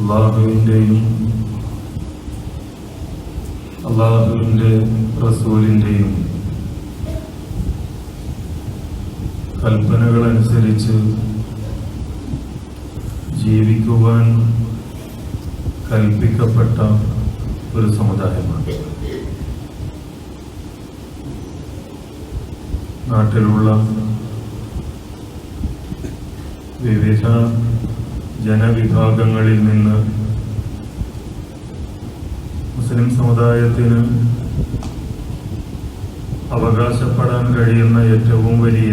അള്ളാഹുവിന്റെയും അള്ളാഹുവിന്റെ റസൂലിന്റെയും കൽപ്പനകളനുസരിച്ച് ജീവിക്കുവാൻ കൽപ്പിക്കപ്പെട്ട ഒരു സമുദായമാണ്. നാട്ടിലുള്ള വിവിധ ജനവിഭാഗങ്ങളിൽ നിന്ന് മുസ്ലിം സമുദായത്തിന് അവകാശപ്പെടാൻ കഴിയുന്ന ഏറ്റവും വലിയ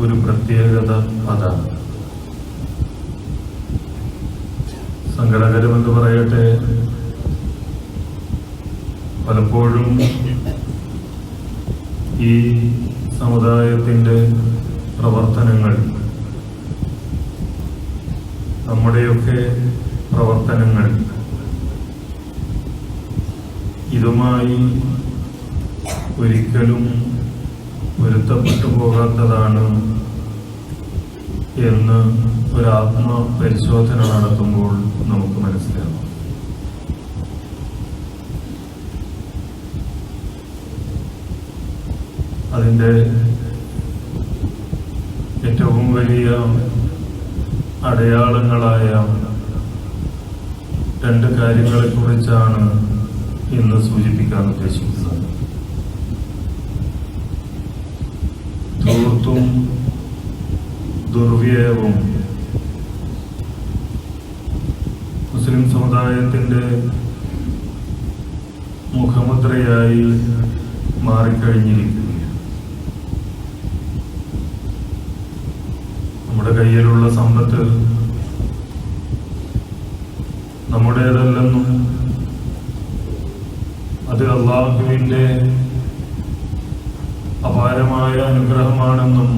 ഒരു പ്രത്യേകത അതാണ്. സങ്കടകരമെന്ന് പറയട്ടെ പലപ്പോഴും ഈ സമുദായത്തിന്റെ പ്രവർത്തനങ്ങൾ നമ്മുടെയൊക്കെ പ്രവർത്തനങ്ങൾ. ഇതുമായി ഒരിക്കലും പൊരുത്തപ്പെട്ടു പോകാത്തതാണ് എന്ന് ഒരു ആത്മപരിശോധന നടത്തുമ്പോൾ നമുക്ക് മനസ്സിലാകും. അതിന്റെ ഏറ്റവും വലിയ അടയാളങ്ങളായ രണ്ട് കാര്യങ്ങളെ കുറിച്ചാണ് ഇന്ന് സൂചിപ്പിക്കാൻ ഉദ്ദേശിക്കുന്നത്. ധൂർത്തും ദുർവ്യയവും മുസ്ലിം സമുദായത്തിന്റെ മുഖമുദ്രയായി മാറിക്കഴിഞ്ഞിരിക്കുകയാണ് നമ്മുടെ കയ്യിലുള്ള സമ്പത്ത് നമ്മുടേതല്ലെന്നും അത് അള്ളാഹുവിന്റെ അപാരമായ അനുഗ്രഹമാണെന്നും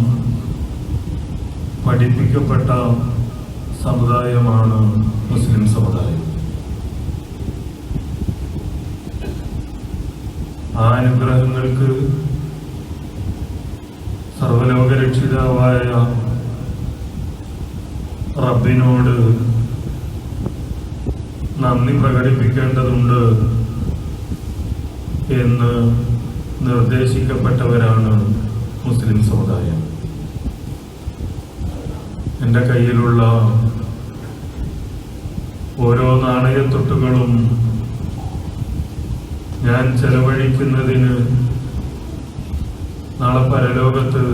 പഠിപ്പിക്കപ്പെട്ട സമുദായമാണ് മുസ്ലിം സമുദായം. ആ അനുഗ്രഹങ്ങൾക്ക് സർവലോകരക്ഷിതാവായ റബ്ബിനോട് നന്ദി പ്രകടിപ്പിക്കേണ്ടതുണ്ട് എന്ന് നിർദ്ദേശിക്കപ്പെട്ടവരാണ് മുസ്ലിം സമുദായം. എന്റെ കയ്യിലുള്ള ഓരോ നാണയത്തൊട്ടുകളും ഞാൻ ചെലവഴിക്കുന്നതിന് നാളെ പരലോകത്ത്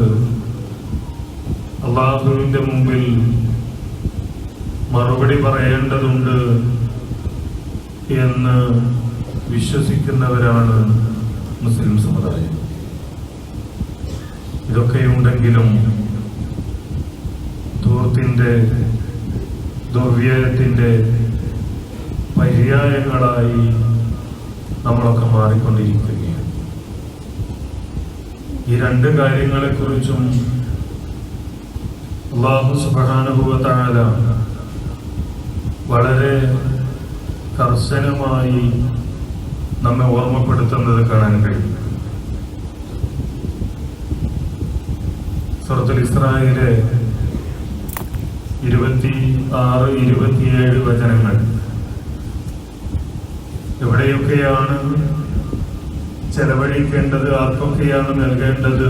അള്ളാഹുവിന്റെ മുമ്പിൽ മറുപടി പറയേണ്ടതുണ്ട് എന്ന് വിശ്വസിക്കുന്നവരാണ് മുസ്ലിം സമുദായം. ഇതൊക്കെയുണ്ടെങ്കിലും ധൂർത്തിന്റെ ദുർവ്യയത്തിന്റെ പര്യായങ്ങളായി നമ്മളൊക്കെ മാറിക്കൊണ്ടിരിക്കുകയാണ്. ഈ രണ്ട് കാര്യങ്ങളെക്കുറിച്ചും അള്ളാഹു സുബാനുഭവത്താല വളരെ കർശനമായി നമ്മെ ഓർമ്മപ്പെടുത്തുന്നത് കാണാൻ കഴിയും. സുഹൃത്തുൽ ഇസ്രായേലെ ഇരുപത്തി ആറ് ഇരുപത്തിയേഴ് വചനങ്ങൾ. എവിടെയൊക്കെയാണ് ചെലവഴിക്കേണ്ടത് ആർക്കൊക്കെയാണ് നൽകേണ്ടത്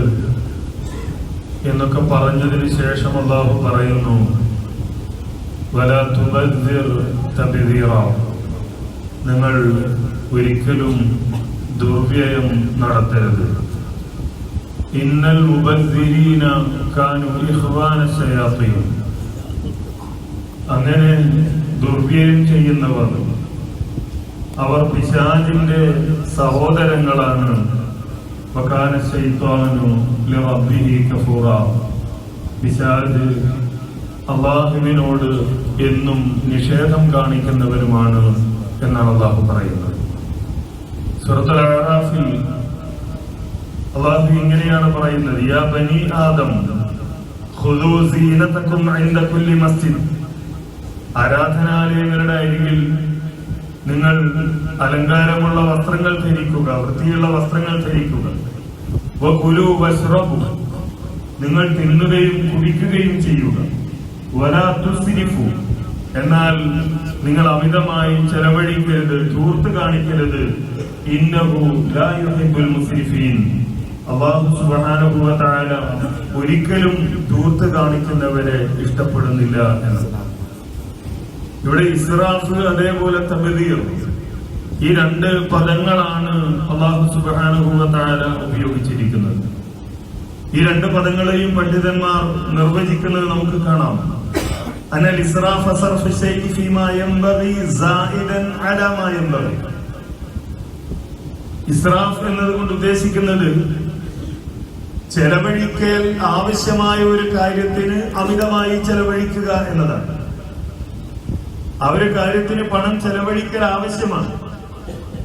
എന്നൊക്കെ പറഞ്ഞതിന് ശേഷം അള്ളാഹു പറയുന്നു നിങ്ങൾ ഒരിക്കലും ദുർവ്യയം നടത്തരുത്. ഇന്നൽ മുബദ്ദിരീന കാനു ശയാത്തീൻ അങ്ങനെ ദുർവ്യയം ചെയ്യുന്നവർ അവർ പിശാചിന്റെ സഹോദരങ്ങളാണ്. വകാന ശൈത്വാനു ലിറബ്ബിഹി കഫൂറ. പിശാച് അള്ളാഹുവിനോട് എന്നും നിഷേധം കാണിക്കുന്നവരുമാണ് എന്നാണ് അള്ളാഹു പറയുന്നത്. സുഹൃത്തുൽ അറാഫിൽ അള്ളാഹു ഇങ്ങനെയാണ് പറയുന്നത്. യാ ബനി ആദം മസ്ജിദ്. ആരാധനാലയങ്ങളുടെ അരികിൽ നിങ്ങൾ അലങ്കാരമുള്ള വസ്ത്രങ്ങൾ ധരിക്കുക വൃത്തിയുള്ള വസ്ത്രങ്ങൾ ധരിക്കുക. നിങ്ങൾ തിന്നുകയും കുടിക്കുകയും ചെയ്യുക. വലാ എന്നാൽ നിങ്ങൾ അമിതമായി ചെലവഴിക്കരുത് ചൂർത്ത് കാണിക്കരുത്. ഇന്നഹു ലാ യുഹിബ്ബുൽ മുസ്രിഫീൻ സുബ്ഹാനഹു ഒരിക്കലും ദൂർത്ത് കാണിക്കുന്നവരെ ഇഷ്ടപ്പെടുന്നില്ല എന്നതാണ് ഇവിടെ ഇസ്രാഫ് അതേപോലെ തബദീർ ഈ രണ്ട് പദങ്ങളാണ് അള്ളാഹു സുബ്ഹാനഹു ഉപയോഗിച്ചിരിക്കുന്നത്. ഈ രണ്ട് പദങ്ങളെയും പണ്ഡിതന്മാർ നിർവചിക്കുന്നത് നമുക്ക് കാണാം. അനൽ ഇസ്രാഫ് സർഫ് ശൈഇ ഫീമാ ينبغي സായിദൻ അല മാ യൻബഗി ഇസ്രാഫ് എന്നതുകൊണ്ട് ഉദ്ദേശിക്കുന്നത് ചെലവഴിക്കൽ ആവശ്യമായ ഒരു കാര്യത്തിന് അമിതമായി ചെലവഴിക്കുക എന്നതാണ്. ആ ഒരു കാര്യത്തിന് പണം ചെലവഴിക്കൽ ആവശ്യമാണ്.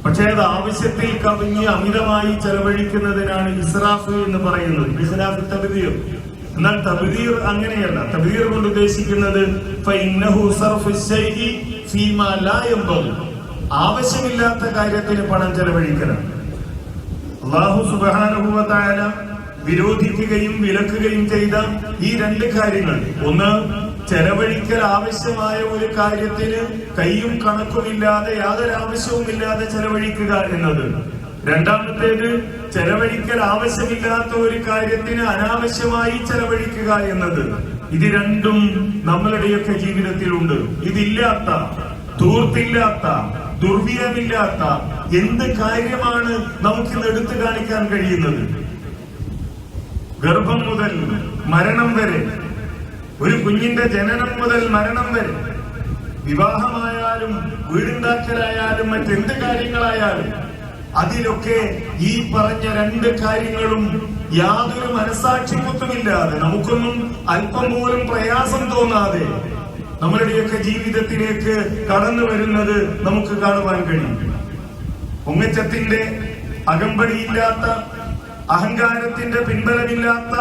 പക്ഷേ അത് ആവശ്യത്തിൽ കവിഞ്ഞ് അമിതമായി ചെലവഴിക്കുന്നതിനാണ് ഇസ്രാഫ് എന്ന് പറയുന്നത്. ഇസ്രാഫ് തബദീർ എന്നാൽ തബദീർ അങ്ങനെയല്ല. തബദീർ കൊണ്ട് ഉദ്ദേശിക്കുന്നത്. ആവശ്യമില്ലാത്ത കാര്യത്തിന് പണം ചെലവഴിക്കണം. അള്ളാഹു സുബാനുഭവത്തായ വിരോധിക്കുകയും വിലക്കുകയും ചെയ്ത ഈ രണ്ട് കാര്യങ്ങൾ. ഒന്ന് ചെലവഴിക്കൽ ആവശ്യമായ ഒരു കാര്യത്തിന് കൈയും കണക്കുമില്ലാതെ യാതൊരു ആവശ്യവുമില്ലാതെ ചെലവഴിക്കുക എന്നത്. രണ്ടാമത്തേത് ചെലവഴിക്കൽ ആവശ്യമില്ലാത്ത ഒരു കാര്യത്തിന് അനാവശ്യമായി ചെലവഴിക്കുക എന്നത്. ഇത് രണ്ടും നമ്മളുടെയൊക്കെ ജീവിതത്തിലുണ്ട്. ഇതില്ലാത്ത ധൂർത്തില്ലാത്ത ദുർവ്യമില്ലാത്ത എന്ത് കാര്യമാണ് നമുക്കിന്ന് എടുത്തു കാണിക്കാൻ കഴിയുന്നത്? ഗർഭം മുതൽ മരണം വരെ ഒരു കുഞ്ഞിന്റെ ജനനം മുതൽ മരണം വരെ വിവാഹമായാലും വീടുണ്ടാക്കലായാലും മറ്റെന്ത് കാര്യങ്ങളായാലും അതിലൊക്കെ ഈ പറഞ്ഞ രണ്ട് കാര്യങ്ങളും യാതൊരു മനസാക്ഷിത്വമില്ലാതെ നമുക്കൊന്നും അല്പം പോലും പ്രയാസം തോന്നാതെ നമ്മളുടെയൊക്കെ ജീവിതത്തിലേക്ക് കടന്നു വരുന്നത് നമുക്ക് കാണുവാൻ കഴിയും. പൊങ്ങച്ചത്തിന്റെ അകമ്പടിയില്ലാത്ത അഹങ്കാരത്തിന്റെ പിൻബലമില്ലാത്ത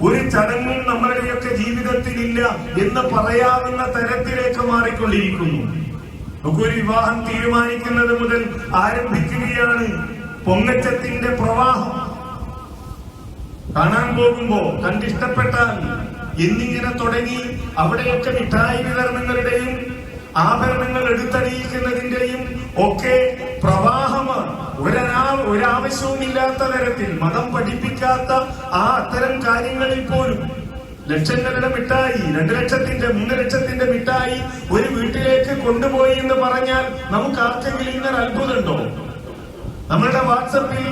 ഒരു ചടങ്ങും നമ്മളുടെയൊക്കെ ജീവിതത്തിൽ ഇല്ല എന്ന് പറയാവുന്ന തരത്തിലേക്ക് മാറിക്കൊണ്ടിരിക്കുന്നു. നമുക്കൊരു വിവാഹം തീരുമാനിക്കുന്നത് മുതൽ ആരംഭിക്കുകയാണ്. പൊങ്ങച്ചത്തിന്റെ പ്രവാഹം. കാണാൻ പോകുമ്പോ കണ്ടിഷ്ടപ്പെട്ടാൽ എന്നിങ്ങനെ തുടങ്ങി അവിടെയൊക്കെ മിഠായി വിതരണങ്ങളുടെയും ആഭരണങ്ങൾ എടുത്തണിയിക്കുന്നതിന്റെയും ഒക്കെ പ്രവാഹമാണ്. ഒരാൾ ഒരാവശ്യവും ഇല്ലാത്ത തരത്തിൽ മതം പഠിപ്പിക്കാത്ത ആ അത്തരം കാര്യങ്ങളിൽ പോലും ലക്ഷങ്ങളുടെ മിഠായി രണ്ട് ലക്ഷത്തിന്റെ മൂന്ന് ലക്ഷത്തിന്റെ മിഠായി ഒരു വീട്ടിലേക്ക് കൊണ്ടുപോയി എന്ന് പറഞ്ഞാൽ നമുക്ക് ആർക്കെങ്കിലും ഇങ്ങനെ അത്ഭുതമുണ്ടോ? നമ്മളുടെ വാട്സപ്പിൽ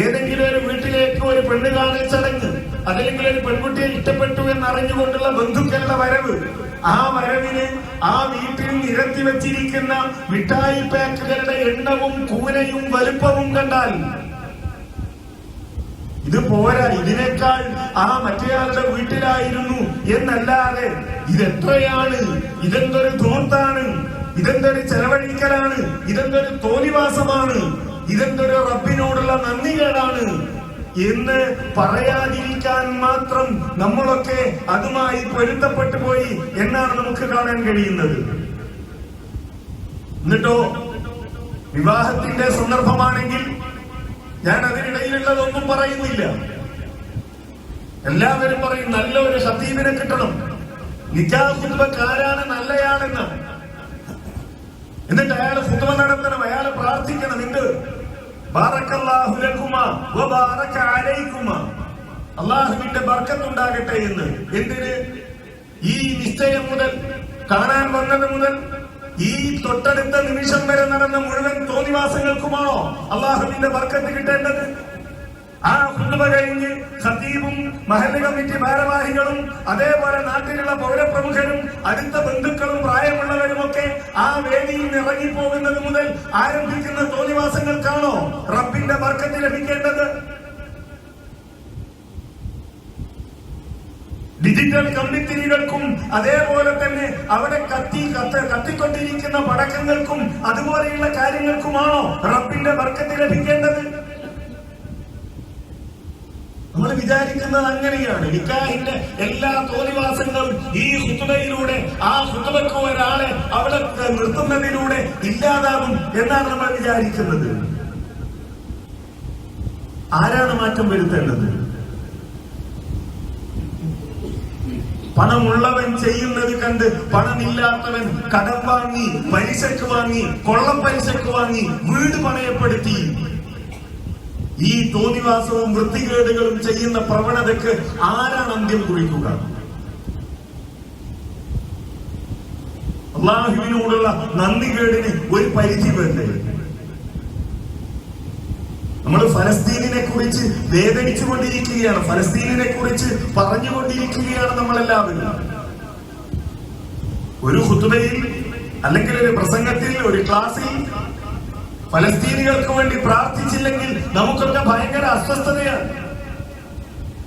ഏതെങ്കിലും ഒരു വീട്ടിലേക്ക് ഒരു പെണ്ണ് കാണൽ ചടങ്ങ് അതല്ലെങ്കിൽ ഒരു പെൺകുട്ടിയെ ഇഷ്ടപ്പെട്ടു എന്ന് അറിഞ്ഞുകൊണ്ടുള്ള ബന്ധുക്കളുടെ വരവ് ആ വരവിന് ആ വീട്ടിൽ നിരത്തി വെച്ചിരിക്കുന്ന മിഠായി പാക്കുകളുടെ എണ്ണവും കൂരയും വലുപ്പവും കണ്ടാൽ ഇത് പോരാ ഇതിനേക്കാൾ ആ മറ്റേയാളുടെ വീട്ടിലായിരുന്നു എന്നല്ലാതെ ഇതെത്രയാണ്? ഇതെന്തൊരു ധൂർത്താണ്? ഇതെന്തൊരു ചെലവഴിക്കലാണ്? ഇതെന്തൊരു തോന്നിവാസമാണ്? ഇതെന്തൊരു റബ്ബിനോടുള്ള നന്ദികേടാണ്? എന്ന് പറയാതിരിക്കാൻ മാത്രം നമ്മളൊക്കെ അതുമായി പൊരുത്തപ്പെട്ടു പോയി എന്നാണ് നമുക്ക് കാണാൻ കഴിയുന്നത്. എന്നിട്ടോ? വിവാഹത്തിന്റെ സന്ദർഭമാണെങ്കിൽ ഞാൻ അതിനിടയിലുള്ളതൊന്നും പറയുന്നില്ല. എല്ലാവരും പറയും നല്ല ഒരു ഹത്തീബിനെ കിട്ടണം. നിജാഹുദ്ബക്കാരാണ് നല്ലയാണെന്ന് എന്നിട്ട് അയാൾ ഫുതുവ നടത്തണം അയാൾ പ്രാർത്ഥിക്കണം. എന്ത് അള്ളാഹുവിന്റെ ബർക്കത്തുണ്ടാകട്ടെ എന്ന്. എന്തിന്? ഈ നിശ്ചയം മുതൽ കാണാൻ വന്നത് മുതൽ ഈ തൊട്ടടുത്ത നിമിഷം വരെ നടന്ന മുഴുവൻ തോന്നിവാസങ്ങൾക്കുമാണോ അള്ളാഹുവിന്റെ വർക്കത്ത് കിട്ടേണ്ടത്? ആ കുടുംബ കഴിഞ്ഞ് ഖത്തീബും മഹല്ല് കമ്മിറ്റി ഭാരവാഹികളും അതേപോലെ നാട്ടിലുള്ള പൗരപ്രമുഖരും അടുത്ത ബന്ധുക്കളും പ്രായമുള്ളവരും ഒക്കെ ആ വേദിയിൽ ഇറങ്ങിപ്പോകുന്നത് മുതൽ ആരംഭിക്കുന്ന തോന്നിവാസങ്ങൾക്കാണോ റബ്ബിന്റെ ബർക്കത്ത് ലഭിക്കേണ്ടത്? ഡിജിറ്റൽ കമ്പിത്തിരികൾക്കും അതേപോലെ തന്നെ അവിടെ കത്തി കത്ത് കത്തിക്കൊണ്ടിരിക്കുന്ന പടക്കങ്ങൾക്കും അതുപോലെയുള്ള കാര്യങ്ങൾക്കുമാണോ റബ്ബിന്റെ ബർക്കത്ത് ലഭിക്കേണ്ടത്? നമ്മൾ വിചാരിക്കുന്നത് അങ്ങനെയാണ്. നിക്കാഹിന്റെ എല്ലാ തോന്നിവാസങ്ങളും ഈ ഹുത്തുബയിലൂടെ ആ ഹുത്തുബക്ക് ഒരാളെ അവിടെ നിർത്തുന്നതിലൂടെ ഇല്ലാതാകും എന്നാണ് നമ്മൾ വിചാരിക്കുന്നത്. ആരാണ് മാറ്റം വരുത്തേണ്ടത്? പണമുള്ളവൻ ചെയ്യുന്നത് കണ്ട് പണമില്ലാത്തവൻ കടം വാങ്ങി പലിശക്ക് വാങ്ങി കൊള്ള പൈസക്ക് വാങ്ങി വീട് പണയപ്പെടുത്തി. ഈ തോന്നിവാസവും വൃത്തികേടുകളും ചെയ്യുന്ന പ്രവണതക്ക് ആരാണ് അന്ത്യം കുറിക്കുക? അള്ളാഹുവിനോടുള്ള നന്ദികേടിന് ഒരു പരിധി വേണ്ടേ? നമ്മൾ ഫലസ്തീനിനെ കുറിച്ച് വേദനിച്ചു കൊണ്ടിരിക്കുകയാണ് ഫലസ്തീനിനെ കുറിച്ച് പറഞ്ഞുകൊണ്ടിരിക്കുകയാണ് നമ്മളെല്ലാവരും. ഒരു ഹുത്തുബയിൽ അല്ലെങ്കിൽ ഒരു പ്രസംഗത്തിൽ ഒരു ക്ലാസ്സിൽ ഫലസ്തീനികൾക്ക് വേണ്ടി പ്രാർത്ഥിച്ചില്ലെങ്കിൽ നമുക്കൊക്കെ ഭയങ്കര അസ്വസ്ഥതയാണ്.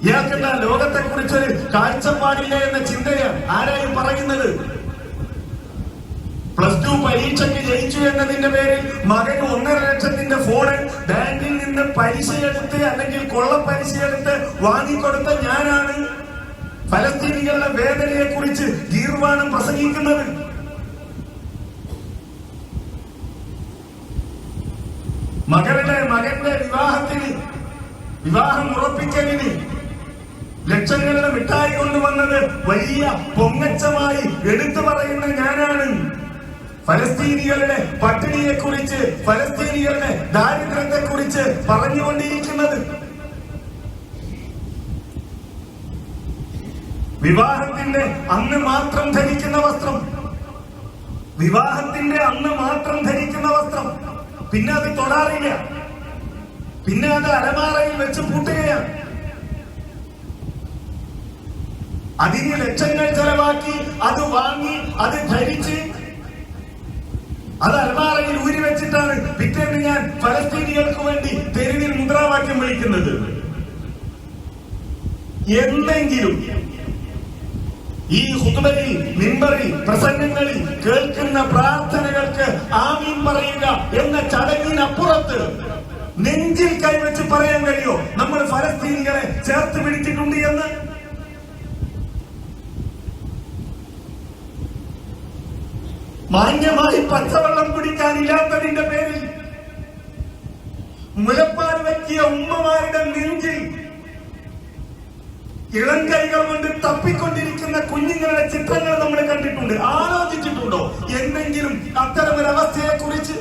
ഇയാൾക്കെന്താ ലോകത്തെ കുറിച്ചൊരു കാഴ്ചപ്പാടില്ല എന്ന ചിന്തയാണ് ആരായും പറയുന്നത്? പ്ലസ് ടു പരീക്ഷയ്ക്ക് ജയിച്ചു എന്നതിന്റെ പേരിൽ മകൻ ഒന്നര ലക്ഷത്തിന്റെ ഫോണ് ബാങ്കിൽ നിന്ന് പലിശയെടുത്ത് അല്ലെങ്കിൽ കൊള്ള പലിശയെടുത്ത് വാങ്ങിക്കൊടുത്ത ഞാനാണ്. ഫലസ്തീനികളുടെ വേദനയെ കുറിച്ച് ഗീർവാണം പ്രസംഗിക്കുന്നത്. മകളുടെ മകന്റെ വിവാഹത്തിന് വിവാഹം ഉറപ്പിക്കലിന് ലക്ഷങ്ങളുടെ മിഠായി കൊണ്ടുവന്നത് വലിയ പൊങ്ങച്ചമായി എടുത്തു പറയുന്ന ഞാനാണ്. ഫലസ്തീനികളുടെ പട്ടിണിയെ കുറിച്ച് ഫലസ്തീനികളുടെ ദാരിദ്ര്യത്തെ കുറിച്ച് പറഞ്ഞുകൊണ്ടിരിക്കുന്നത് വിവാഹത്തിന്റെ അന്ന് മാത്രം ധരിക്കുന്ന വസ്ത്രം. വിവാഹത്തിന്റെ അന്ന് മാത്രം ധരിക്കുന്ന വസ്ത്രം. പിന്നെ അത് തൊടാറില്ല. പിന്നെ അത് അലമാറയിൽ വെച്ച് പൂട്ടുകയാണ്. അതിന് ലക്ഷങ്ങൾ ചെലവാക്കി അത് വാങ്ങി അത് ധരിച്ച് അത് അൽമാറയിൽ ഊരി വെച്ചിട്ടാണ് പിറ്റേന്ന് ഞാൻ ഫലസ്തീനികൾക്ക് വേണ്ടി തെരുവിൽ മുദ്രാവാക്യം വിളിക്കുന്നത്. എന്തെങ്കിലും ഈ ഹുതുബയിൽ മിമ്പറിൽ പ്രസംഗങ്ങളിൽ കേൾക്കുന്ന പ്രാർത്ഥനകൾക്ക് ആമീൻ പറയുക എന്ന ചടങ്ങിനപ്പുറത്ത് നെഞ്ചിൽ കൈവച്ച് പറയാൻ കഴിയോ? നമ്മൾ ഫലസ്തീനികളെ ചേർത്ത് പിടിച്ചിട്ടുണ്ട് എന്ന്? മാന്യമായി പച്ചവെള്ളം കുടിക്കാനില്ലാത്തതിന്റെ പേരിൽ മുലപ്പാൽ വയ്ക്കിയ ഉമ്മമാരുടെ നെഞ്ചിൽ ഇളം കൈകൾ കൊണ്ട് തപ്പിക്കൊണ്ടിരിക്കുന്ന കുഞ്ഞുങ്ങളുടെ ചിത്രങ്ങൾ നമ്മൾ കണ്ടിട്ടുണ്ട്. ആലോചിച്ചിട്ടുണ്ടോ? എന്തെങ്കിലും അവസ്ഥയെ കുറിച്ച്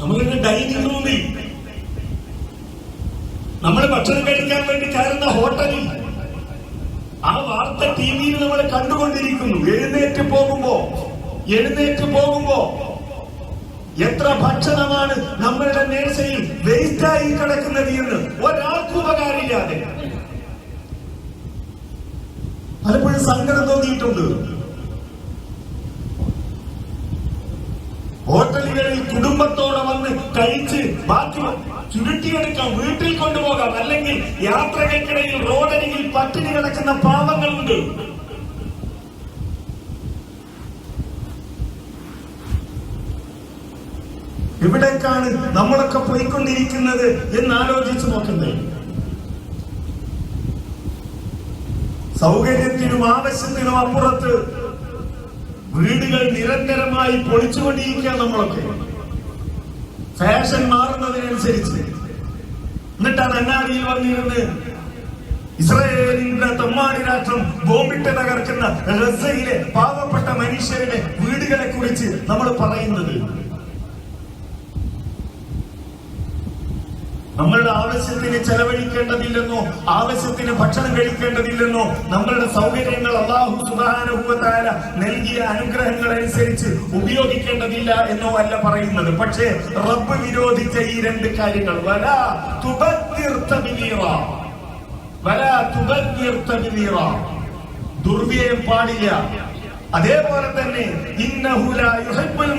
നമ്മളിന്ന് ഡൈനിങ് റൂമിൽ നമ്മൾ ഭക്ഷണം കഴിക്കാൻ വേണ്ടി കയറുന്ന ഹോട്ടലിൽ ആ വാർത്ത ടി വിയിൽ നമ്മൾ കണ്ടുകൊണ്ടിരിക്കുന്നു. എഴുന്നേറ്റ് പോകുമ്പോ എഴുന്നേറ്റ് പോകുമ്പോ എത്ര ഭക്ഷണമാണ് നമ്മളുടെ മേശയിൽ വേസ്റ്റായി കിടക്കുന്നത് എന്ന് ഒരാൾക്കും ഉപകാരമില്ലാതെ. പലപ്പോഴും സങ്കടം തോന്നിയിട്ടുണ്ട്. ഹോട്ടലുകളിൽ കുടുംബത്തോടെ വന്ന് കഴിച്ച് ബാക്കി ചുരുട്ടിയെടുക്കാം വീട്ടിൽ കൊണ്ടുപോകാം. അല്ലെങ്കിൽ യാത്രകൾക്കിടയിൽ റോഡരികിൽ പട്ടിണി കിടക്കുന്ന പാവങ്ങളുണ്ട്. എവിടേക്കാണ് നമ്മളൊക്കെ പോയിക്കൊണ്ടിരിക്കുന്നത് എന്ന് ആലോചിച്ചു നോക്കുന്നത് സൗകര്യത്തിനും ആവശ്യത്തിനും അപ്പുറത്ത് വീടുകൾ നിരന്തരമായി പൊളിച്ചുകൊണ്ടിരിക്കുക നമ്മളൊക്കെ. ഫാഷൻ മാറുന്നതിനനുസരിച്ച്. എന്നിട്ട് അത് അന്നാദിയിൽ വന്നിരുന്ന്? ഇസ്രായേലിന്റെ തൊമ്മാടി രാഷ്ട്രം ബോംബിട്ട് തകർക്കുന്ന റസയിലെ പാവപ്പെട്ട മനുഷ്യരുടെ വീടുകളെ കുറിച്ച് നമ്മൾ പറയുന്നത്. നമ്മളുടെ ആവശ്യത്തിന് ചെലവഴിക്കേണ്ടതില്ലെന്നോ ആവശ്യത്തിന് ഭക്ഷണം കഴിക്കേണ്ടതില്ലെന്നോ നമ്മളുടെ സൗകര്യങ്ങൾ അള്ളാഹു സുബാനുഭവത്തായ നൽകിയ അനുഗ്രഹങ്ങൾ അനുസരിച്ച് ഉപയോഗിക്കേണ്ടതില്ല എന്നോ അല്ല പറയുന്നത്. പക്ഷേ റബ്ബ് വിരോധിച്ച ഈ രണ്ട് കാര്യങ്ങൾ വല തുബത്തിർത്തബിലീറ ദുർവ്യയം പാടില്ല. അതേപോലെ തന്നെ ഇന്നഹുല യുഹബ്ബുൽ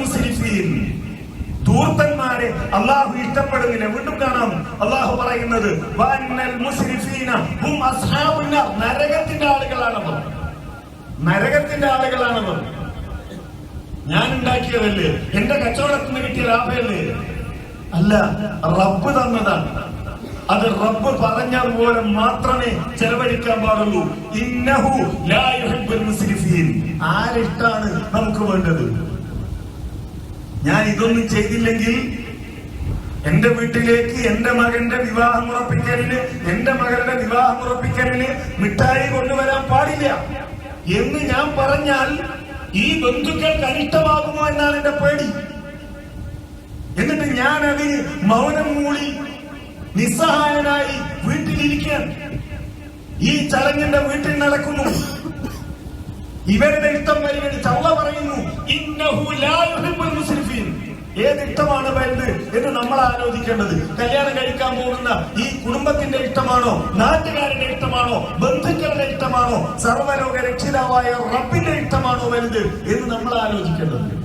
അള്ളാഹു ഇഷ്ടപ്പെടുന്നില്ല. വീണ്ടും കാണാം. അള്ളാഹു പറയുന്നത്. നരകത്തിന്റെ ആളുകളാണവർ. നരകത്തിന്റെ ആളുകളാണവർ. ഞാൻ ഉണ്ടാക്കിയതല്ലേ? എന്റെ കച്ചവടത്തിന് കിട്ടിയ ലാഭമല്ലേ അല്ല റബ്ബ് തന്നതാണ്. അത് റബ്ബ് പറഞ്ഞതുപോലെ മാത്രമേ ചെലവഴിക്കാൻ പാടുള്ളൂ. ഇന്നഹു ആരിഷ്ടാണ് നമുക്ക് വേണ്ടത്? ഞാൻ ഇതൊന്നും ചെയ്തില്ലെങ്കിൽ എന്റെ വീട്ടിലേക്ക് എന്റെ മകന്റെ വിവാഹം ഉറപ്പിക്കലിന് എന്റെ മകളുടെ വിവാഹം ഉറപ്പിക്കലിന് മിഠായി കൊണ്ടുവരാൻ പാടില്ല. എന്ന് ഞാൻ പറഞ്ഞാൽ ഈ ബന്ധുക്കൾക്ക് അനിഷ്ടമാകുമോ എന്നാണ് എന്റെ പേടി. എന്നിട്ട് ഞാൻ അതിന് മൗനം മൂളി നിസ്സഹായനായി വീട്ടിലിരിക്കാൻ ഈ ചടങ്ങിന്റെ വീട്ടിൽ നടക്കുന്നു. ഇവരുടെ ഇഷ്ടം പരിഗണിച്ച് അള്ള പറയുന്നു ഇന്നഹു ഏത് ഇഷ്ടമാണ് വലുത് എന്ന് നമ്മൾ ആലോചിക്കേണ്ടത്? കല്യാണം കഴിക്കാൻ പോകുന്ന ഈ കുടുംബത്തിന്റെ ഇഷ്ടമാണോ? നാട്ടുകാരുടെ ഇഷ്ടമാണോ? ബന്ധുക്കളുടെ ഇഷ്ടമാണോ? സർവലോക രക്ഷിതാവായ റബ്ബിന്റെ ഇഷ്ടമാണോ വലുത് എന്ന് നമ്മൾ ആലോചിക്കേണ്ടത്?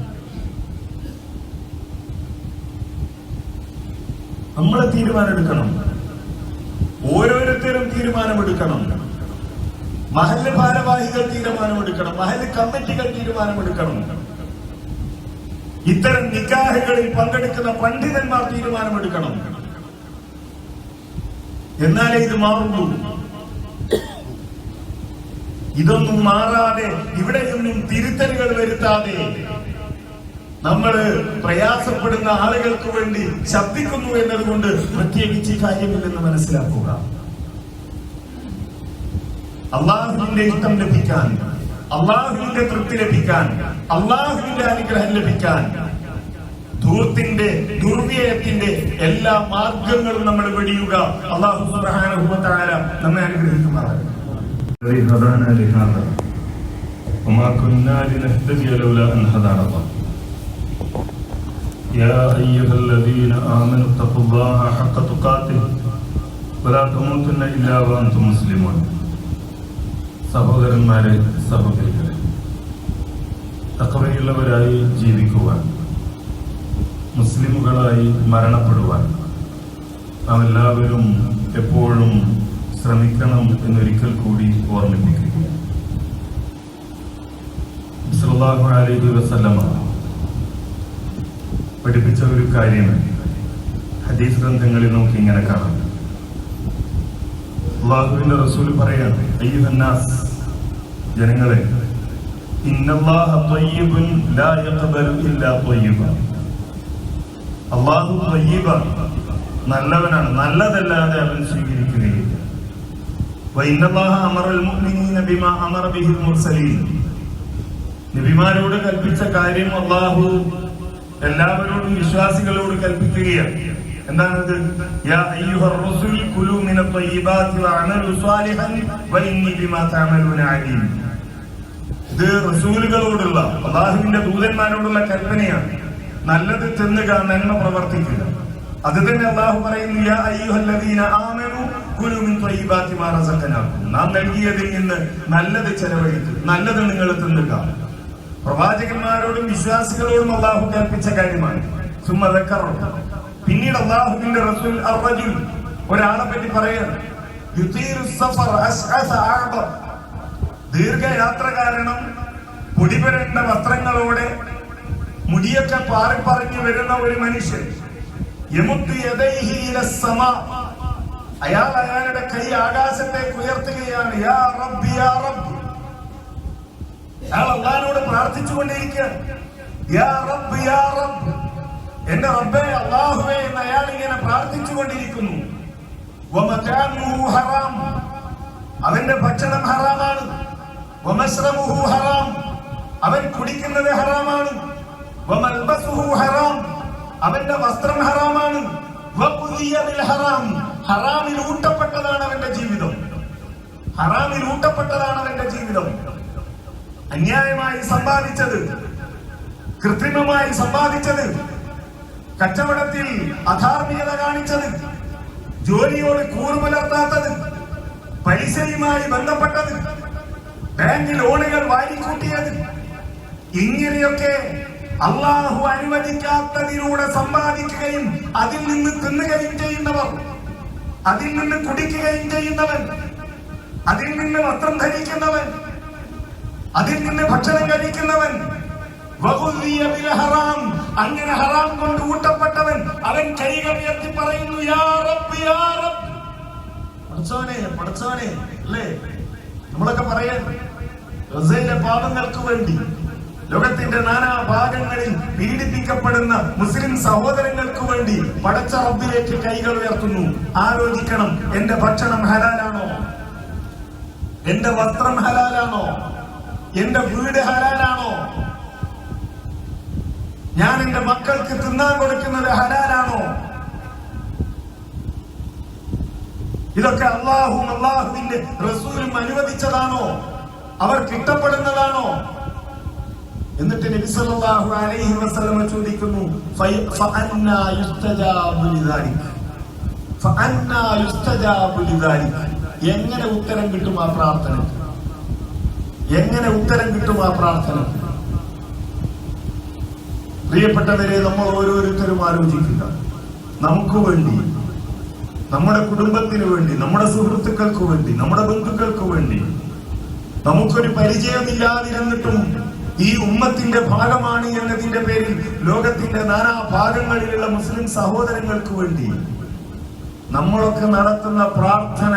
നമ്മൾ തീരുമാനമെടുക്കണം. ഓരോരുത്തരും തീരുമാനമെടുക്കണം. മഹൽ ഭാരവാഹികൾ തീരുമാനമെടുക്കണം. മഹൽ കമ്മിറ്റികൾ തീരുമാനമെടുക്കണം. ഇത്തരം നിക്കാഹുകളിൽ പങ്കെടുക്കുന്ന പണ്ഡിതന്മാർ തീരുമാനമെടുക്കണം. എന്നാലേ ഇത് മാറുള്ളൂ. ഇതൊന്നും മാറാതെ ഇവിടെ നിന്നും തിരുത്തലുകൾ വരുത്താതെ നമ്മൾ പ്രയാസപ്പെടുന്ന ആളുകൾക്ക് വേണ്ടി ശബ്ദിക്കുന്നു എന്നതുകൊണ്ട് പ്രത്യേകിച്ച് കാര്യമില്ലെന്ന് മനസ്സിലാക്കുക. അള്ളാഹുവിന്റെ ഇഷ്ടം ലഭിക്കാൻ അള്ളാഹുവിന്റെ തൃപ്തി ലഭിക്കാൻ അള്ളാഹുവിന്റെ അനുഗ്രഹം ലഭിക്കാൻ ധൂർത്തിന്റെ ദുർവ്യയത്തിന്റെ എല്ലാ മാർഗങ്ങളും നമ്മൾ വെടിയുക അള്ളാഹു സുബ്ഹാനഹുവതആല നമ്മെ അനുഗ്രഹിക്കുമാറാകട്ടെ الذي هدانا لهذا وما كنا لنهتدي لولا أن هدانا الله يا أيها الذين آمنوا اتقوا الله حق تقاته ولا تموتن إلا وأنتم مسلمون സഹോദരന്മാരെ സഹോദരികളെ തക്കവയുള്ളവരായി ജീവിക്കുവാൻ മുസ്ലിമുകളായി മരണപ്പെടുവാൻ നാം എല്ലാവരും എപ്പോഴും ശ്രമിക്കണം എന്നൊരിക്കൽ കൂടി ഓർമ്മിപ്പിക്കുക അലൈഹി വസല്ലമ പഠിപ്പിച്ച ഒരു കാര്യം ഹദീസ് ഗ്രന്ഥങ്ങളിൽ നമുക്ക് ഇങ്ങനെ കാണാം. അള്ളാഹുവിന്റെ റസൂൽ പറയാണ് അയ്യുഹന്നാസ് ജനങ്ങളെ നല്ലവനാണ് നല്ലതല്ലാതെ അവൻ സ്വീകരിക്കുകയില്ല. കൽപ്പിച്ച കാര്യം അള്ളാഹു എല്ലാവരോടും വിശ്വാസികളോട് കൽപ്പിക്കുകയാണ്. എന്താണത് ഇത്? റസൂലുകളോടുള്ള അള്ളാഹുവിന്റെ ദൂതന്മാരോടുള്ള കൽപ്പനയാണ്. നല്ലത് തിന്നുക നന്മ പ്രവർത്തിക്കുക. അത് തന്നെ അള്ളാഹു പറയുന്നു നാം നൽകിയതിൽ നിന്ന് നല്ലത് ചെലവഴിക്കും നല്ലത് നിങ്ങൾ തിന്നുക. പ്രവാചകന്മാരോടും വിശ്വാസികളോടും അള്ളാഹു കൽപ്പിച്ച കാര്യമാണ്. സുമ്മ ദക്കറ. പിന്നീട് അള്ളാഹുവിന്റെ റസൂൽ അർജുൻ ഒരാളെ പറ്റി പറയാണ്. ദീർഘയാത്ര കാരണം പൊടിപുരണ്ട വസ്ത്രങ്ങളോടെ മുടിയൊക്കെ പാറിപ്പറഞ്ഞു വരുന്ന ഒരു മനുഷ്യൻ. അയാൾ അയാളുടെ കൈ ആകാശത്തേക്ക് ഉയർത്തുകയാണ് യാ റബ്ബി യാ അയാൾ അള്ളഹാനോട് പ്രാർത്ഥിച്ചുകൊണ്ടിരിക്കുകയാണ് യാ യാ റബ്ബ് എന്റെ റബ്ബേ അള്ളാഹുവെ എന്ന് അയാൾ ഇങ്ങനെ പ്രാർത്ഥിച്ചുകൊണ്ടിരിക്കുന്നു. കൊണ്ടിരിക്കുന്നു ഹറാം. അവന്റെ ഭക്ഷണം ഹറാമാണ്. ഹറാം. അവൻ കുടിക്കുന്നത് ഹറാമാണ്. ഹറാം. അവന്റെ വസ്ത്രം ഹറാമാണ്. ഹറാം. ഹറാമിൽ ഊട്ടപ്പെട്ടതാണ് അവന്റെ ജീവിതം. ഹറാമിൽ ഊട്ടപ്പെട്ടതാണ് അവന്റെ ജീവിതം. അന്യായമായി സമ്പാദിച്ചത് കൃത്രിമമായി സമ്പാദിച്ചത് കച്ചവടത്തിൽ അധാർമികത കാണിച്ചത് ജോലിയോട് കൂറുപുലർത്താത്തത് പലിശയുമായി ബന്ധപ്പെട്ടത് ബാങ്ക് ലോണുകൾ വാരിക്കൂട്ടിയത് ഇങ്ങനെയൊക്കെ അള്ളാഹു അനുവദിക്കാത്തതിലൂടെ സമ്പാദിക്കുകയും അതിൽ നിന്ന് തിന്നുകയും ചെയ്യുന്നവർ അതിൽ നിന്ന് കുടിക്കുകയും ചെയ്യുന്നവൻ അതിൽ നിന്ന് വസ്ത്രം ധരിക്കുന്നവൻ അതിൽ നിന്ന് ഭക്ഷണം കഴിക്കുന്നവൻ അങ്ങനെ ഹറാം കൊണ്ട് ഊട്ടപ്പെട്ടവൻ അവൻ കൈകൾ ഉയർത്തി പറയുന്നു യാ യാ റബ്ബ്. നമ്മളൊക്കെ പറയാൻ പാപങ്ങൾക്ക് വേണ്ടി ലോകത്തിന്റെ നാനാ ഭാഗങ്ങളിൽ പീഡിപ്പിക്കപ്പെടുന്ന മുസ്ലിം സഹോദരങ്ങൾക്ക് വേണ്ടി പടച്ച റബ്ബിലേക്ക് കൈകൾ ഉയർത്തുന്നു. ആലോചിക്കണം എന്റെ ഭക്ഷണം ഹലാലാണോ? എന്റെ വസ്ത്രം ഹലാലാണോ? എന്റെ വീട് ഹലാലാണോ? ഞാൻ എന്റെ മക്കൾക്ക് തിന്നാൻ കൊടുക്കുന്നത് ഹലാലാണോ? ഇതൊക്കെ അള്ളാഹും അള്ളാഹുവിന്റെ റസൂലും അനുവദിച്ചതാണോ? അവർ കിട്ടപ്പെടുന്നതാണോ? എന്നിട്ട് നബി സല്ലല്ലാഹു അലൈഹി വസല്ലമ ചോദിക്കുന്നു? എങ്ങനെ ഉത്തരം കിട്ടും ആ പ്രാർത്ഥന? എങ്ങനെ ഉത്തരം കിട്ടും ആ പ്രാർത്ഥന? പ്രിയപ്പെട്ടവരെ നമ്മൾ ഓരോരുത്തരും ആലോചിക്കുക. നമുക്ക് വേണ്ടി നമ്മുടെ കുടുംബത്തിന് വേണ്ടി നമ്മുടെ സുഹൃത്തുക്കൾക്ക് വേണ്ടി നമ്മുടെ ബന്ധുക്കൾക്ക് വേണ്ടി നമുക്കൊരു പരിചയമില്ലാതിരുന്നിട്ടും ഈ ഉമ്മത്തിന്റെ ഭാഗമാണ് എന്നതിന്റെ പേരിൽ ലോകത്തിന്റെ നാനാ ഭാഗങ്ങളിലുള്ള മുസ്ലിം സഹോദരങ്ങൾക്ക് വേണ്ടി നമ്മളൊക്കെ നടത്തുന്ന പ്രാർത്ഥന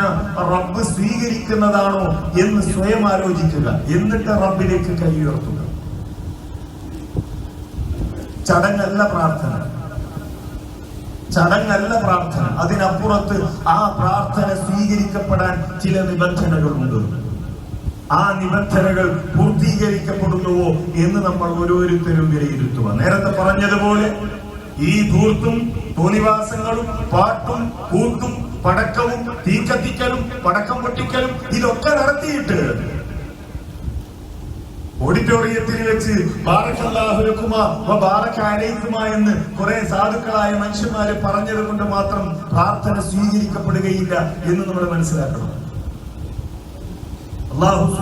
റബ്ബ് സ്വീകരിക്കുന്നതാണോ എന്ന് സ്വയം ആലോചിക്കുക. എന്നിട്ട് റബ്ബിലേക്ക് കൈ ഉയർത്തുക. ചടങ്ങല്ല പ്രാർത്ഥന. ചടങ്ങല്ല പ്രാർത്ഥന. അതിനപ്പുറത്ത് ആ പ്രാർത്ഥന സ്വീകരിക്കപ്പെടാൻ ചില നിബന്ധനകളുണ്ട്. ആ നിബന്ധനകൾ പൂർത്തീകരിക്കപ്പെടുന്നുവോ എന്ന് നമ്മൾ ഓരോരുത്തരും വിലയിരുത്തുക. നേരത്തെ പറഞ്ഞതുപോലെ ഈ ധൂർത്തും തോന്നിവാസങ്ങളും പാട്ടും കൂട്ടും പടക്കവും തീ കത്തിക്കലും പടക്കം പൊട്ടിക്കലും ഇതൊക്കെ നടത്തിയിട്ട് ഓഡിറ്റോറിയത്തിൽ വെച്ച് എന്ന് കുറെ സാധുക്കളായ മനുഷ്യന്മാര് പറഞ്ഞത് കൊണ്ട് മാത്രം പ്രാർത്ഥന സ്വീകരിക്കപ്പെടുകയില്ല എന്ന് നമ്മൾ മനസ്സിലാക്കണം. അള്ളാഹു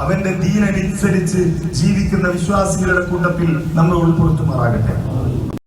അവന്റെ ദീനനുസരിച്ച് ജീവിക്കുന്ന വിശ്വാസികളുടെ കൂട്ടത്തിൽ നമ്മൾ ഉൾപ്പെടുത്തുമാറാകട്ടെ.